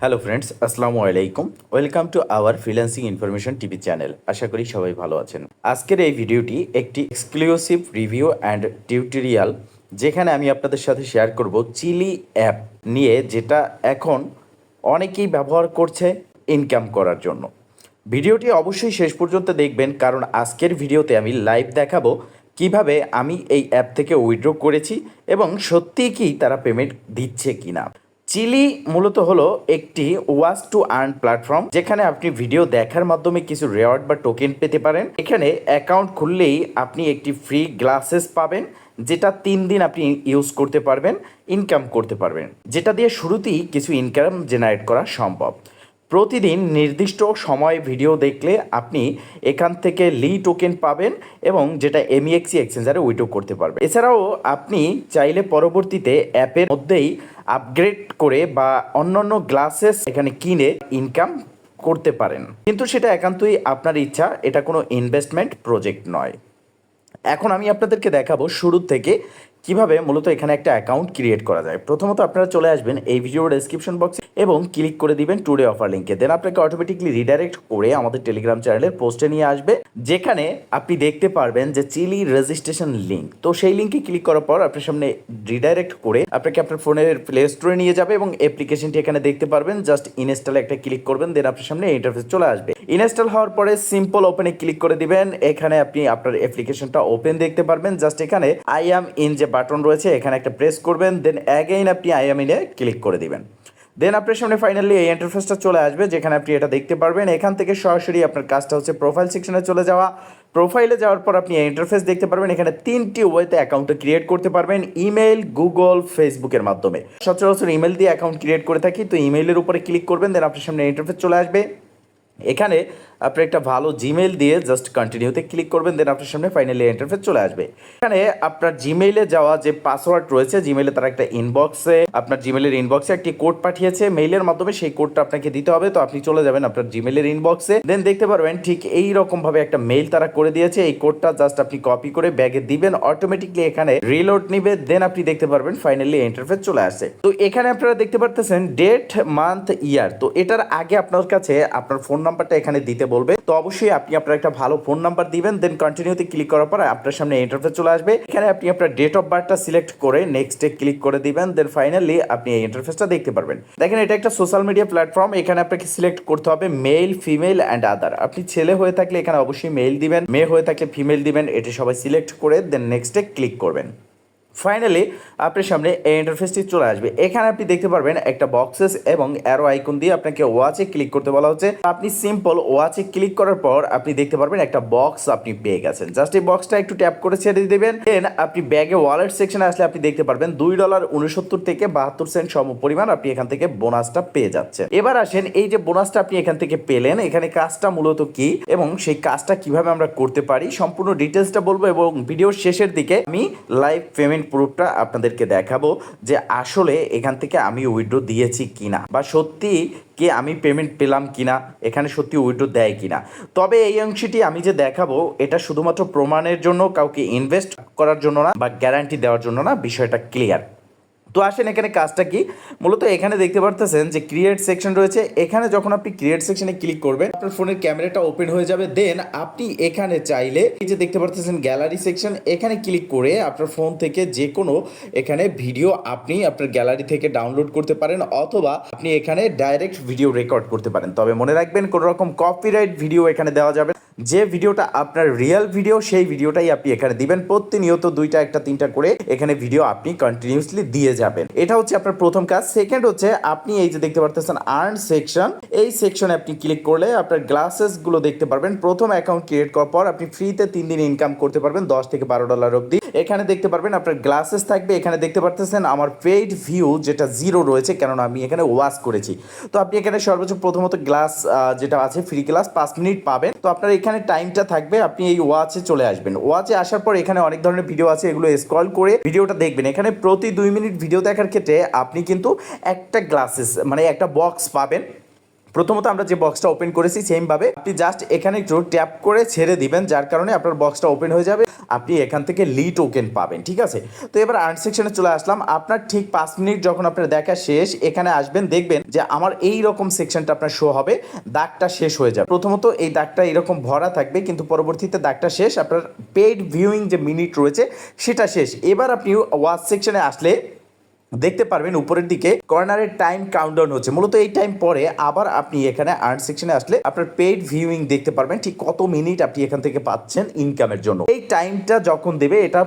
Hello friends আসসালামু আলাইকুম welcome to our freelancing information TV channel আশা করি সবাই ভালো আছেন। আজকের এই ভিডিওটি একটি এক্সক্লুসিভ রিভিউ অ্যান্ড টিউটোরিয়াল যেখানে আমি আপনাদের সাথে শেয়ার করব চিলি অ্যাপ নিয়ে, যেটা এখন অনেকেই ব্যবহার করছে ইনকাম করার জন্য। ভিডিওটি অবশ্যই শেষ পর্যন্ত দেখবেন, কারণ আজকের ভিডিওতে আমি লাইভ দেখাবো কীভাবে আমি এই অ্যাপ থেকে উইথড্র করেছি এবং সত্যিই কি তারা পেমেন্ট দিচ্ছে কিনা। চিলি মূলত হলো একটি ওয়াচ টু আর্ন প্ল্যাটফর্ম, যেখানে আপনি ভিডিও দেখার মাধ্যমে কিছু রেওয়ার্ড বা টোকেন পেতে পারেন। এখানে অ্যাকাউন্ট খুললেই আপনি একটি ফ্রি গ্লাসেস পাবেন, যেটা তিন দিন আপনি ইউজ করতে পারবেন, ইনকাম করতে পারবেন। যেটা দিয়ে শুরুতেই কিছু ইনকাম জেনারেট করা সম্ভব। প্রতিদিন নির্দিষ্ট সময় ভিডিও দেখলে আপনি এখান থেকে লি টোকেন পাবেন এবং যেটা এমইএক্সি এক্সচেঞ্জারে উইড্রো করতে পারবেন। এছাড়াও আপনি চাইলে পরবর্তীতে অ্যাপের মধ্যেই আপগ্রেড করে বা অন্যান্য গ্লাসেস এখানে কিনে ইনকাম করতে পারেন। কিন্তু সেটা একান্তই আপনার ইচ্ছা, এটা কোনো ইনভেস্টমেন্ট প্রজেক্ট নয়। এখন আমি আপনাদেরকে দেখাবো শুরু থেকে কীভাবে মূলত এখানে একটা অ্যাকাউন্ট ক্রিয়েট করা যায়। প্রথমত আপনারা চলে আসবেন এই ভিডিওর ডেসক্রিপশন বক্সে এবং ক্লিক করে দিবেন টুডে অফার লিঙ্কে। দেন আপনাকে অটোমেটিকলি রিডাইরেক্ট করে আমাদের টেলিগ্রাম চ্যানেলের পোস্টে নিয়ে আসবে, যেখানে আপনি দেখতে পারবেন যে চিলি রেজিস্ট্রেশন লিঙ্ক তো সেই লিঙ্কে ক্লিক করার পর আপনার সামনে রিডাইরেক্ট করে আপনাকে আপনার ফোনের প্লে স্টোরে নিয়ে যাবে এবং অ্যাপ্লিকেশনটি এখানে দেখতে পারবেন। জাস্ট ইনস্টলে একটা ক্লিক করবেন দেন আপনার সামনে ইন্টারফেস চলে আসবে। ইনস্টল হওয়ার পরে সিম্পল ওপেনে ক্লিক করে দিবেন। এখানে আপনি আপনার অ্যাপ্লিকেশনটা ওপেন দেখতে পারবেন। জাস্ট এখানে আই অ্যাম ইন যে বাটন রয়েছে, এখানে একটা প্রেস করবেন। দেন অ্যাগেইন আপনি আই অ্যাম ইনে ক্লিক করে দিবেন। দেন আপনার সামনে ফাইনালি এই ইন্টারফেসটা চলে আসবে, যেখানে আপনি এটা দেখতে পারবেন। এখান থেকে সরাসরি আপনার কাজটা হচ্ছে প্রোফাইল সেকশনে চলে যাওয়া। প্রোফাইলে যাওয়ার পর আপনি এই ইন্টারফেস দেখতে পারবেন। এখানে তিনটি ওয়েতে অ্যাকাউন্ট ক্রিয়েট করতে পারবেন ইমেল গুগল ফেসবুকের মাধ্যমে। সচরাচর ইমেল দিয়ে অ্যাকাউন্ট ক্রিয়েট করে থাকি, তো ইমেলের উপরে ক্লিক করবেন দেন আপনার সামনে ইন্টারফেস চলে আসবে। এখানে আপনি একটা ভালো জিমেল দিয়ে জাস্ট কন্টিনিউতে ক্লিক করবেন দেন আপনার সামনে ফাইনালি ইন্টারফেস চলে আসবে। এখানে আপনার জিমেইলে যাওয়া যে পাসওয়ার্ড রয়েছে জিমেইলে তারা একটা ইনবক্সে আপনার জিমেলের ইনবক্সে একটি কোড পাঠিয়েছে। মেইলের মাধ্যমে সেই কোডটা আপনাকে দিতে হবে। তো আপনি চলে যাবেন আপনার জিমেলের ইনবক্সে দেন দেখতে পারবেন ঠিক এই রকম ভাবে একটা মেইল তারা করে দিয়েছে। এই কোডটা জাস্ট আপনি কপি করে ব্যাগে দিবেন। অটোমেটিকলি এখানে রিলোড নিবে। দেন আপনি দেখতে পারবেন ফাইনালি ইন্টারফেস চলে আসছে। তো এখানে আপনারা দেখতে পারতেছেন ডেট মান্থ ইয়ার তো এটার আগে আপনার কাছে আপনার ফোন নাম্বারটা এখানে দিতে বলবে, তো অবশ্যই আপনি আপনার একটা ভালো ফোন নাম্বার দিবেন দেন কন্টিনিউতে ক্লিক করার পর আপনার সামনে ইন্টারফেস চলে আসবে। এখানে আপনি আপনার ডেট অফ বার্থটা সিলেক্ট করে নেক্সটে ক্লিক করে দিবেন দেন ফাইনালি আপনি এই ইন্টারফেসটা দেখতে পারবেন। দেখেন, এটা একটা সোশ্যাল মিডিয়া প্ল্যাটফর্ম এখানে আপনাকে সিলেক্ট করতে হবে মেল ফিমেল অ্যান্ড আদার আপনি ছেলে হয়ে থাকলে এখানে অবশ্যই মেল দিবেন, মেয়ে হয়ে থাকলে ফিমেল দিবেন, এটি সবাই সিলেক্ট করে দেন নেক্সটে ক্লিক করবেন। ফাইনালি আপনার সামনে এই ইন্টারফেসটি চলে আসবে। এখানে আপনি দেখতে পারবেন একটা বক্সেস এবং অ্যারো আইকন দিয়ে আপনাকে ওয়াচে ক্লিক করতে বলা হচ্ছে। আপনি সিম্পল ওয়াচে ক্লিক করার পর আপনি দেখতে পারবেন একটা বক্স আপনি পেয়ে গেছেন। জাস্ট এই বক্সটা একটু ট্যাপ করে ছেড়ে দিয়ে দেবেন। দেন আপনি ব্যাগে ওয়ালেট সেকশনে আসলে আপনি দেখতে পারবেন দুই ডলার উনসত্তর থেকে বাহাত্তর সেন্ট সম পরিমাণ আপনি এখান থেকে বোনাসটা পেয়ে যাচ্ছেন। এবার আসেন, এই যে বোনাসটা আপনি এখান থেকে পেলেন, এখানে কাজটা মূলত কি এবং সেই কাজটা কীভাবে আমরা করতে পারি, সম্পূর্ণ ডিটেলসটা বলব এবং ভিডিওর শেষের দিকে আমি লাইভ পেমেন্ট প্রুফটা আপনাদেরকে দেখাবো যে আসলে এখান থেকে আমি উইড্রো দিয়েছি কিনা বা সত্যি কি আমি পেমেন্ট পেলাম কিনা, এখানে সত্যি উইড্রো দেয় কিনা। তবে এই অংশটি আমি যে দেখাবো, এটা শুধুমাত্র প্রমাণের জন্য, কাউকে ইনভেস্ট করার জন্য না, বা গ্যারান্টি দেওয়ার জন্য না, বিষয়টা ক্লিয়ার তো আসেন এখানে কাজটা কি? মূলত এখানে দেখতে পারতেছেন যে ক্রিয়েট সেকশন রয়েছে। এখানে যখন আপনি ক্রিয়েট সেকশনে ক্লিক করবেন, আপনার ফোনের ক্যামেরাটা ওপেন হয়ে যাবে। দেন আপনি এখানে চাইলে এই যে দেখতে পারতেছেন গ্যালারি সেকশন এখানে ক্লিক করে আপনার ফোন থেকে যে কোনো এখানে ভিডিও আপনি আপনার গ্যালারি থেকে ডাউনলোড করতে পারেন অথবা আপনি এখানে ডাইরেক্ট ভিডিও রেকর্ড করতে পারেন। তবে মনে রাখবেন কোনো রকম কপিরাইট ভিডিও এখানে দেওয়া যাবে। যে ভিডিওটা আপনার রিয়েল ভিডিও সেই ভিডিওটাই আপনি এখানে দিবেন। প্রতিনিয়ত দুইটা, একটা, তিনটা করে এখানে ভিডিও আপনি কন্টিনিউসলি দিয়ে যাবেন। এটা হচ্ছে আপনার প্রথম কাজ। সেকেন্ড হচ্ছে, আপনি এই যে দেখতে পারতেছেন আর্ন সেকশন এই সেকশনে আপনি ক্লিক করলে আপনার গ্লাসেসগুলো দেখতে পারবেন। প্রথম অ্যাকাউন্ট ক্রিয়েট করার পর আপনি ফ্রিতে তিন দিন ইনকাম করতে পারবেন, দশ থেকে বারো ডলার অবধি। এখানে দেখতে পারবেন আপনার গ্লাসেস থাকবে। এখানে দেখতে পারতেছেন আমার পেইড ভিউ যেটা জিরো রয়েছে, কেননা আমি এখানে ওয়াশ করেছি। তো আপনি এখানে সর্বোচ্চ প্রথমত গ্লাস যেটা আছে ফ্রি গ্লাস পাঁচ মিনিট পাবেন। তো আপনার এখানে টাইমটা থাকবে, আপনি এই ওয়াচে চলে আসবেন। ওয়াচে আসার পর এখানে অনেক ধরনের ভিডিও আছে, এগুলো স্ক্রল করে ভিডিওটা দেখবেন। এখানে প্রতি দুই মিনিট ভিডিও দেখার ক্ষেত্রে আপনি কিন্তু একটা গ্লাসেস মানে একটা বক্স পাবেন। প্রথমত আমরা যে বক্সটা ওপেন করেছি সেম ভাবে আপনি জাস্ট এখানে একটু ট্যাপ করে ছেড়ে দিবেন, যার কারণে আপনার বক্সটা ওপেন হয়ে যাবে, আপনি এখান থেকে লি টোকেন পাবেন, ঠিক আছে? তো এবার আর্ন সেকশনে চলে আসলাম, আপনার ঠিক পাঁচ মিনিট যখন আপনার দেখা শেষ, এখানে আসবেন, দেখবেন যে আমার এই রকম সেকশনটা আপনার শো হবে, দাগটা শেষ হয়ে যাবে। প্রথমত এই দাগটা এরকম ভরা থাকবে, কিন্তু পরবর্তীতে দাগটা শেষ, আপনার পেইড ভিউইং যে মিনিট রয়েছে, সেটা শেষ। এবার আপনি ওয়াচ সেকশনে আসলে দেখতে পারবেন উপরের দিকে কর্নারের টাইম কাউন্টডাউন হচ্ছে। মূলত এই টাইম পরে আবার আপনি এখানে আর্ন সেকশনে আসলে আপনার পেইড ভিউইং দেখতে পারবেন। ঠিক কত মিনিট আপনি এখান থেকে পাচ্ছেন ইনকামের জন্য। এই টাইমটা যখন দেবে, এটা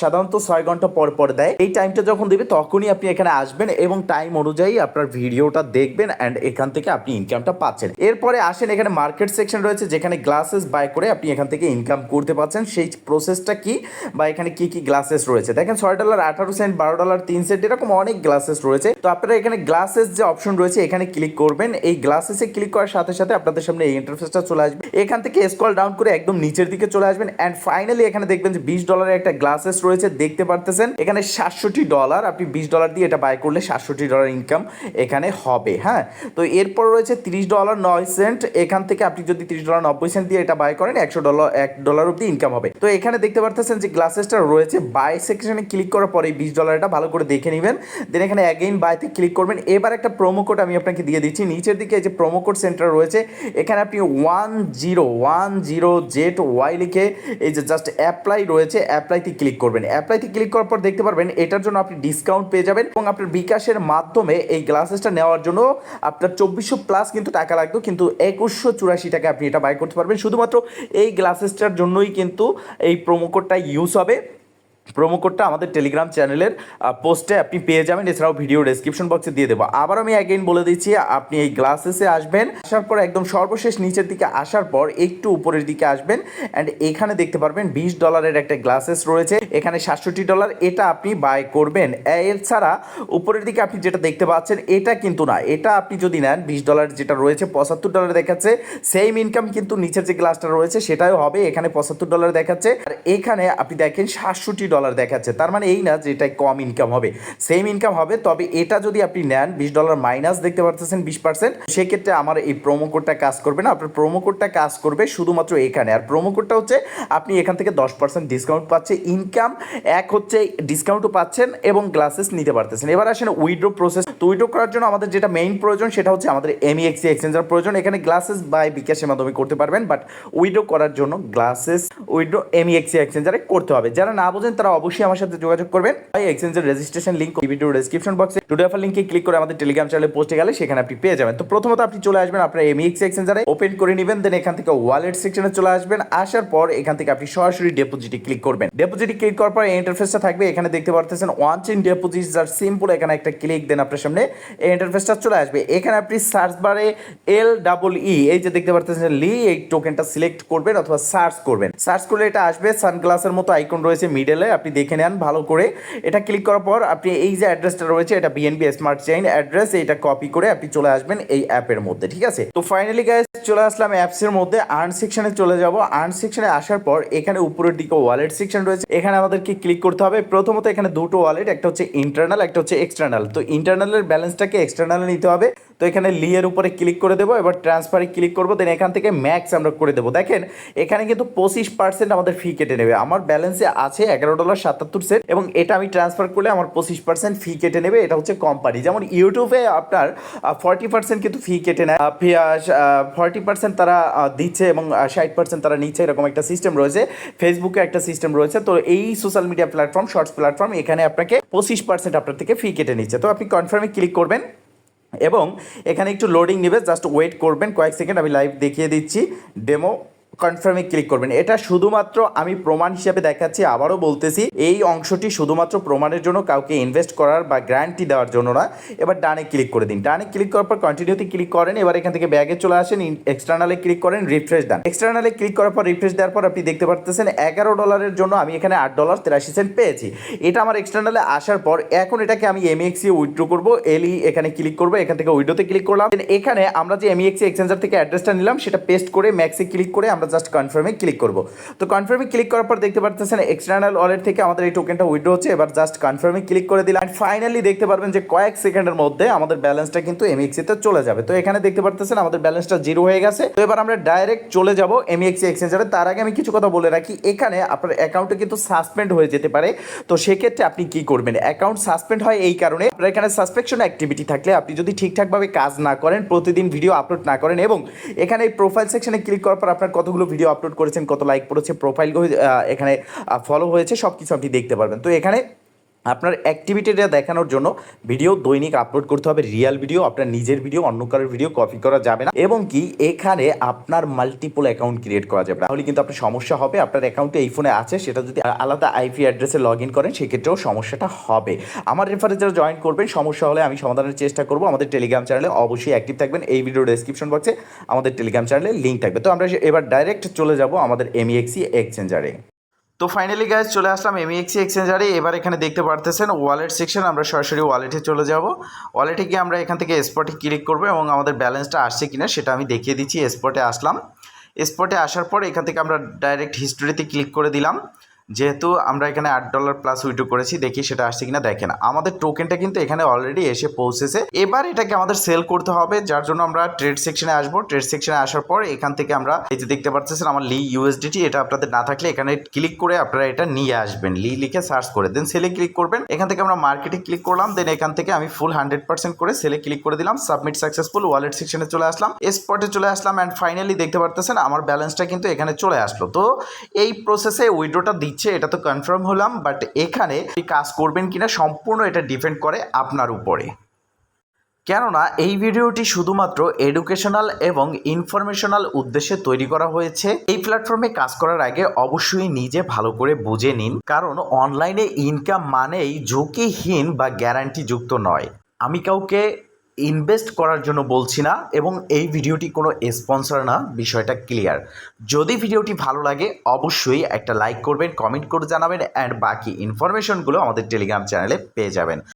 সাধারণত ছয় ঘণ্টা পর পর দেয়। এই টাইমটা যখন দেবে, তখনই আপনি এখানে আসবেন এবং টাইম অনুযায়ী আপনার ভিডিওটা দেখবেন অ্যান্ড এখান থেকে আপনি ইনকামটা পাচ্ছেন। এরপরে আসেন এখানে মার্কেট সেকশন রয়েছে, যেখানে গ্লাসেস বাই করে আপনি এখান থেকে ইনকাম করতে পারছেন সেই প্রসেসটা কি? বা এখানে কি কি গ্লাসেস রয়েছে? দেখেন, ছয় ডলার আঠারো সেন্ট বারো ডলার তিন সেন্ট এরকম অনেক গ্লাসেস রয়েছে। তো আপনারা এখানে গ্লাসেস যে অপশন রয়েছে, এখানে ক্লিক করবেন। এই গ্লাসেসে ক্লিক করার সাথে সাথে আপনাদের সামনে এই ইন্টারফেসটা চলে আসবে। এখান থেকে স্ক্রল ডাউন করে একদম নিচের দিকে চলে আসবেন। অ্যান্ড ফাইনালি এখানে দেখবেন যে বিশ ডলারের একটা গ্লাসেস রয়েছে, দেখতে পারতেছেন। এখানে সাতষট্টি ডলার আপনি বিশ ডলার দিয়ে এটা বাই করলে সাতষট্টি ডলার ইনকাম এখানে হবে হ্যাঁ? তো এরপর রয়েছে তিরিশ ডলার নয় সেন্ট এখান থেকে আপনি যদি তিরিশ ডলার নব্বই সেন্ট দিয়ে এটা বাই করেন, একশো ডলার এক ডলার অব্দি ইনকাম হবে। তো এখানে দেখতে পারতেছেন যে গ্লাসেসটা রয়েছে। বাই সেকশনে ক্লিক করার পরে বিশ ডলারটা ভালো করে দেখে নেবেন। দেন এখানে অ্যাগেইন বাইতে ক্লিক করবেন। এবার একটা প্রোমো কোড আমি আপনাকে দিয়ে দিচ্ছি। নিচের দিকে যে প্রোমো কোড সেন্টার রয়েছে, এখানে আপনি one zero one zero Z Y লিখে এই যে জাস্ট অ্যাপ্লাই রয়েছে অ্যাপ্লাইতে ক্লিক করবেন। অ্যাপ্লাইতে ক্লিক করার পর দেখতে পারবেন, এটার জন্য আপনি ডিসকাউন্ট পেয়ে যাবেন এবং আপনার বিকাশের মাধ্যমে এই গ্লাসেসটা নেওয়ার জন্য আপনার চব্বিশশো প্লাস কিন্তু টাকা লাগতো কিন্তু একুশশো চুরাশি টাকা আপনি এটা বাই করতে পারবেন। শুধুমাত্র এই গ্লাসেসটার জন্যই কিন্তু এই প্রোমো কোডটা ইউজ হবে। প্রোমো কোডটা আমাদের টেলিগ্রাম চ্যানেলের পোস্টে আপনি পেয়ে যাবেন। এছাড়াও ভিডিও ডেসক্রিপশন বক্সে দিয়ে দেবো। আবার আমি অ্যাগেইন বলে দিচ্ছি, আপনি এই গ্লাসেসে আসবেন। আসার পর একদম সর্বশেষ নিচের দিকে আসার পর একটু উপরের দিকে আসবেন অ্যান্ড এখানে দেখতে পারবেন বিশ ডলারের একটা গ্লাসেস রয়েছে। এখানে সাতষট্টি ডলার এটা আপনি বাই করবেন। এছাড়া উপরের দিকে আপনি যেটা দেখতে পাচ্ছেন, এটা কিন্তু না। এটা আপনি যদি নেন, বিশ ডলার যেটা রয়েছে, পঁচাত্তর ডলার দেখাচ্ছে। সেম ইনকাম কিন্তু নিচের যে গ্লাসটা রয়েছে, সেটাও হবে। এখানে পঁচাত্তর ডলার দেখাচ্ছে। আর এখানে আপনি দেখেন সাতষট্টি ডলার দেখাচ্ছে। তার মানে এই না যে এটা কম ইনকাম হবে। সেম ইনকাম হবে, তবে এটা যদি আপনি নেন, বিশ ডলার মাইনাস দেখতে পারতেছেন বিশ পার্সেন্ট সেক্ষেত্রে আমার এই প্রোমো কোডটা কাজ করবে না। আপনার প্রোমো কোডটা কাজ করবে শুধুমাত্র এখানে। আর প্রোমো কোডটা হচ্ছে, আপনি এখান থেকে দশ পার্সেন্ট ডিসকাউন্ট পাচ্ছে ইনকাম এক হচ্ছে ডিসকাউন্টও পাচ্ছেন এবং গ্লাসেস নিতে পারতেছেন। এবার আসেন উইড্রো প্রসেস তো উইড্রো করার জন্য আমাদের যেটা মেইন প্রয়োজন, সেটা হচ্ছে আমাদের এমইএক্সি এক্সচেঞ্জার প্রয়োজন। এখানে গ্লাসেস বাই বিকাশের মাধ্যমে করতে পারবেন বাট উইড্রো করার জন্য গ্লাসেস উইড্রো এমইএক্সি এক্সচেঞ্জারে করতে হবে। যারা না বোঝেন, তারা অবশ্যই আমার সাথে যোগাযোগ করবেন। ভাই এক্সচেঞ্জের রেজিস্ট্রেশন লিঙ্ক ভিডিও ডেসক্রিপশন বক্সে টুডে অফার লিঙ্কে ক্লিক করে আমাদের টেলিগ্রাম চ্যানেলে পোস্টে গেলে সেখানে আপনি পেয়ে যাবেন। তো প্রথমত আপনি চলে আসবেন আপনার এমইএক্সি এক্সচেঞ্জারে ওপেন করে নেবেন দেন এখান থেকে ওয়ালেট সেকশনে চলে আসবেন। আসার পর এখান থেকে আপনি সরাসরি ডেপোজিটে ক্লিক করবেন। ডেপোজিটে ক্লিক করার পর ইন্টারফেসটা থাকবে। এখানে দেখতে পারতেছেন ওয়ান চেন ডেপোজিট আর সিম্পল এখানে একটা ক্লিক দেন আপনার সামনে এই ইন্টারফেসটা চলে আসবে। এখানে আপনি সার্চ বারে এল ডাবল ই এই যে দেখতে পারতেছেন লি এই টোকেনটা সিলেক্ট করবেন অথবা সার্চ করবেন। সার্চ করলে এটা আসবে। সানগ্লাসের মতো আইকন রয়েছে মিডলে আপনি দেখে নেন ভালো করে। এটা ক্লিক করার পর আপনি এই যে অ্যাড্রেসটা রয়েছে, এটা বিএনবি স্মার্ট চেইন অ্যাড্রেস এটা কপি করে আপনি চলে আসবেন এই অ্যাপের মধ্যে, ঠিক আছে? তো ফাইনালি গাইস চলে আসলাম অ্যাপসের মধ্যে আর্ন সেকশনে চলে যাব। আর্ন সেকশনে আসার পর এখানে উপরের দিকে ওয়ালেট সেকশন রয়েছে। এখানে আমাদেরকে ক্লিক করতে হবে। প্রথমত এখানে দুটো ওয়ালেট একটা হচ্ছে ইন্টারনাল একটা হচ্ছে এক্সটার্নাল তো ইন্টারনালের ব্যালেন্সটাকে এক্সটার্নালে নিতে হবে। তো এখানে লিয়ের উপরে ক্লিক করে দেবো, এবার ট্রান্সফারে ক্লিক করব দেন এখান থেকে ম্যাক্স আমরা করে দেবো। দেখেন, এখানে কিন্তু পঁচিশ পার্সেন্ট আমাদের ফি কেটে নেবে। আমার ব্যালেন্সে আছে এগারো ডলার সাতাত্তর সেন্ট এবং এটা আমি ট্রান্সফার করলে আমার পঁচিশ পার্সেন্ট ফি কেটে নেবে। এটা হচ্ছে কোম্পানি যেমন ইউটিউবে আপনার ফর্টি পার্সেন্ট কিন্তু ফি কেটে নেয়। ফর্টি পার্সেন্ট তারা দিচ্ছে এবং ষাট পার্সেন্ট তারা নিচ্ছে, এরকম একটা সিস্টেম রয়েছে। ফেসবুকে একটা সিস্টেম রয়েছে। তো এই social media platform shorts platform এখানে আপনাকে পঁচিশ পার্সেন্ট আপনার থেকে ফি কেটে নিচ্ছে। তো আপনি কনফার্মে ক্লিক করবেন। এবং এখানে একটু লোডিং নেবে জাস্ট ওয়েট করবেন, কয়েক সেকেন্ড আমি লাইভ দেখিয়ে দিচ্ছি ডেমো কনফার্মে ক্লিক করবেন। এটা শুধুমাত্র আমি প্রমাণ হিসেবে দেখাচ্ছি, আবারও বলতেছি, এই অংশটি শুধুমাত্র প্রমাণের জন্য কাউকে ইনভেস্ট করার বা গ্যারান্টি দেওয়ার জন্য না। এবার ডানে ক্লিক করে দিন। ডানে ক্লিক করার পর কন্টিনিউতে ক্লিক করেন, এবার এখান থেকে ব্যাগে চলে আসেন এক্সটার্নালে ক্লিক করেন রিফ্রেশ দেন। এক্সটার্নালে ক্লিক করার পর রিফ্রেশ দেওয়ার পর আপনি দেখতে পারতেছেন এগারো ডলারের জন্য আমি এখানে আট ডলার তেরাশি সেন্ট পেয়েছি। এটা আমার এক্সটার্নালে আসার পর এখন এটাকে আমি এমএক্সি উইথড্র করব এলি এখানে ক্লিক করব, এখান থেকে উইডোতে ক্লিক করলাম। এখানে আমরা যে এমএক্সি এক্সচেঞ্জার থেকে অ্যাড্রেসটা নিলাম, সেটা পেস্ট করে ম্যাক্সে ক্লিক করে আমরা আমরা জাস্ট কনফার্মে ক্লিক করব। তো কনফার্মে ক্লিক করার পর দেখতে পারতেছেন এক্সটার্নাল ওয়ালেট থেকে আমাদের এই টোকেনটা উইড্রো হচ্ছে, এবার জাস্ট কনফার্মে ক্লিক করে দিলাম। ফাইনালি দেখতে পারবেন যে কয়েক সেকেন্ডের মধ্যে আমাদের ব্যালেন্সটা কিন্তু এমএক্সিতে চলে যাবে। তো এখানে দেখতে পারতেছেন আমাদের ব্যালেন্সটা জিরো হয়ে গেছে। তো এবার আমরা ডাইরেক্ট চলে যাব এমএক্সি এক্সচেঞ্জারে তার আগে আমি কিছু কথা বলে রাখি, এখানে আপনার অ্যাকাউন্টে কিন্তু সাসপেন্ড হয়ে যেতে পারে। তো সেক্ষেত্রে আপনি কি করবেন? অ্যাকাউন্ট সাসপেন্ড হয় এই কারণে আপনার এখানে সাসপেকশন অ্যাক্টিভিটি থাকলে আপনি যদি ঠিকঠাকভাবে কাজ না করেন, প্রতিদিন ভিডিও আপলোড না করেন এবং এখানে এই প্রোফাইল সেকশনে ক্লিক করার পর আপনার কতগুলো ভিডিও আপলোড করেছেন, কত লাইক পড়েছে প্রোফাইল এখানে ফলো হয়েছে সব কিছু আপনি দেখতে পারবেন। তো এখানে আপনার অ্যাক্টিভিটিটা দেখানোর জন্য ভিডিও দৈনিক আপলোড করতে হবে রিয়াল ভিডিও আপনার নিজের ভিডিও অন্য কারোর ভিডিও কপি করা যাবে না। এবং কি, এখানে আপনার মাল্টিপল অ্যাকাউন্ট ক্রিয়েট করা যাবে তাহলে কিন্তু আপনার সমস্যা হবে, আপনার অ্যাকাউন্টে এই ফোনে আছে, সেটা যদি আলাদা আইপি অ্যাড্রেসে লগ ইন করেন, সেক্ষেত্রেও সমস্যাটা হবে। আমার রেফারে যারা জয়েন করবেন, সমস্যা হলে আমি সমাধানের চেষ্টা করব। আমাদের টেলিগ্রাম চ্যানেলে অবশ্যই অ্যাক্টিভ থাকবেন। এই ভিডিও ডেসক্রিপশন বক্সে আমাদের টেলিগ্রাম চ্যানেলে লিঙ্ক থাকবে। তো আমরা এবার ডাইরেক্ট চলে যাব আমাদের E এমইএক্সি এক্সচেঞ্জারে তো ফাইনালি গ্যাস চলে আসলাম E এমইএক্সি এক্সচেঞ্জারে এবার এখানে দেখতে পারতেছেন ওয়ালেট সেকশন আমরা সরাসরি ওয়ালেটে চলে যাব। ওয়ালেটে গিয়ে আমরা এখান থেকে স্পটে ক্লিক করব এবং আমাদের ব্যালেন্সটা আসছে কিনা সেটা আমি দেখিয়ে দিচ্ছি স্পটে আসলাম। স্পটে আসার পর এখান থেকে আমরা ডাইরেক্ট হিস্টোরিতে ক্লিক করে দিলাম। যেহেতু আমরা এখানে আট ডলার প্লাস উইড্রো করেছি, দেখি সেটা আসছে কিনা, দেখেন। আমাদের টোকেনটা কিন্তু এখানে অলরেডি এসে পৌঁছেছে। এবার এটাকে আমাদের সেল করতে হবে, যার জন্য আমরা ট্রেড সেকশনে আসব। ট্রেড সেকশনে আসার পর এখান থেকে আমরা এই যে দেখতে পাচ্ছেন, আমার লি ইউএসডিটি এটা আপনাদের না থাকলে এখানে ক্লিক করে আপনারা এটা নিয়ে আসবেন। লি লিখে সার্চ করে দেন সেলে ক্লিক করবেন। এখান থেকে আমরা মার্কেটে ক্লিক করলাম দেন এখান থেকে আমি ফুল হান্ড্রেড পার্সেন্ট করে সেলে ক্লিক করে দিলাম। সাবমিট সাকসেসফুল ওয়ালেট সেকশনে চলে আসলাম। স্পটে চলে আসলাম অ্যান্ড ফাইনালি দেখতে পারতেছেন, আমার ব্যালেন্সটা কিন্তু এখানে চলে আসলো। তো এই প্রসেসে উইড্রোটা দিচ্ছে এটা তো কনফার্ম হলাম বাট এখানে কাজ করবেন কিনা সম্পূর্ণ এটা ডিপেন্ড করে আপনার উপরে। কেননা, এই ভিডিওটি শুধুমাত্র এডুকেশনাল এবং ইনফরমেশনাল উদ্দেশ্যে তৈরি করা হয়েছে। এই প্ল্যাটফর্মে কাজ করার আগে অবশ্যই নিজে ভালো করে বুঝে নিন, কারণ অনলাইনে ইনকাম মানেই ঝুঁকিহীন বা গ্যারান্টিযুক্ত নয়। আমি কাউকে ইনভেস্ট করার জন্য বলছি না এবং এই ভিডিওটি কোনো স্পন্সর না, বিষয়টা ক্লিয়ার যদি ভিডিওটি ভালো লাগে, অবশ্যই একটা লাইক করবেন কমেন্ট করে জানাবেন অ্যান্ড বাকি ইনফরমেশনগুলো আমাদের টেলিগ্রাম চ্যানেলে পেয়ে যাবেন।